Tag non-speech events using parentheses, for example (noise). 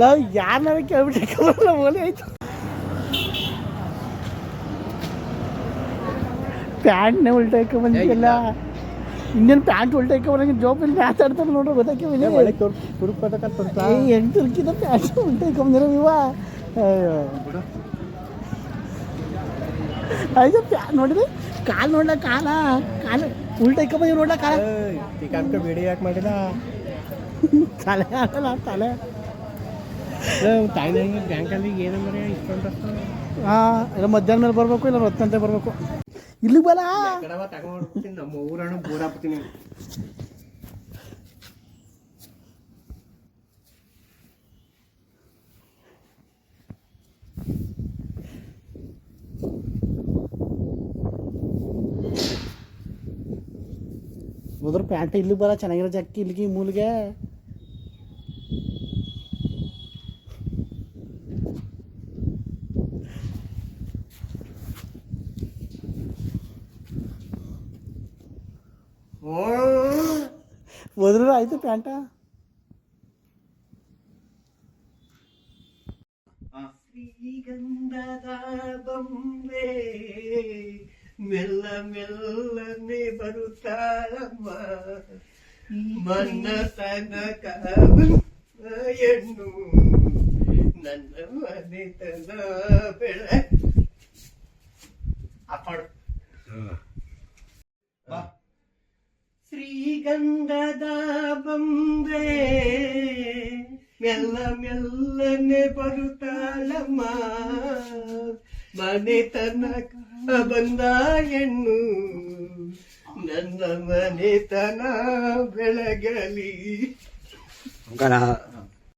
ನಾವು ಯಾರನ್ನಾರ ಕೇಳ್ಬಿಟ್ಟು (laughs) ಓಲಿ ಆಯ್ತು. ಪ್ಯಾಂಟ್ನೇ ಉಲ್ಟಾಕ ಬಂದಿಲ್ಲ ಇನ್ನೇನು ಪ್ಯಾಂಟ್ ಉಲ್ಟಾಕ ಬರಂಗೆ ಜೋಬಲ್ಲಿ ಮಾತಾಡ್ತಾರೆ ನೋಡ್ರಿ ಗೊತ್ತಾಕೆ ಒಳ್ಳೆ ತುರುಕ್ ಪಟ್ಟಕತ್ತ ಹೆಂಗ್ ತಿರ್ಕಿದ ಪ್ಯಾಂಟ್ ಉಲ್ಟಾಕ ಬಂದಿರೋ ಇವ ಅಯ್ಯೋ. ಆಯ್ತು ಪ್ಯಾ ನೋಡಿದ್ರಿ ಕಾಲು ನೋಡ ಕಾಲ ಕಾಲ ಉಲ್ಟಾಕ ಬಂದಿ ನೋಡ ಕಾಲ? ಈಗ ಕಾಲಕ್ಕೆ ವಿಡಿಯೋ ಯಾಕೆ ಮಾಡಿದ? ತಲೆ ಆಗಲ್ಲ ತಲೆ. ಬ್ಯಾಂಕಲ್ಲಿ ಏನಂದ್ರೆ ಇಷ್ಟೊಂದು ಹಾಂ ಇಲ್ಲ ಮಧ್ಯಾಹ್ನ ಮೇಲೆ ಬರಬೇಕು, ಇಲ್ಲ ಹೊತ್ತಂತೆ ಬರಬೇಕು. ಇಲ್ಲಿ ಬಲ ನಮ್ಮ ಊರನ್ನು ಬೋರಾಕ್ಬಿಡ್ತೀನಿ ಹೋದ್ರ ಪ್ಯಾಂಟ್ ಇಲ್ಲಿ ಬರ ಚೆನ್ನಾಗಿರೋ ಜಾಕಿ ಇಲ್ಲಿಗೆ ಮೂಲಿಗೆ. ಹೋದ್ರೆ ಆಯ್ತು ಪ್ಯಾಂಟ ಶ್ರೀಗಂಧದ ಬೊಂಬೆ ಮೆಲ್ಲ ಮೆಲ್ಲನೆ ಬರುತ್ತಾಳಮ್ಮ ಮನ್ನ ತನಕ ಹೆಣ್ಣು ನನ್ನ ಮನೆತನ ಬೆಳ ಶ್ರೀಗಂಧದ ಬೊಂಬೆ ಮೆಲ್ಲ ಮೆಲ್ಲನೆ ಬರುತ್ತಾಳಮ್ಮ. ಮನೆ ತನಕ ಬಂದ ಹೆಣ್ಣು. ನನ್ನ ಮನೆತನ ಬೆಳಗಲಿ.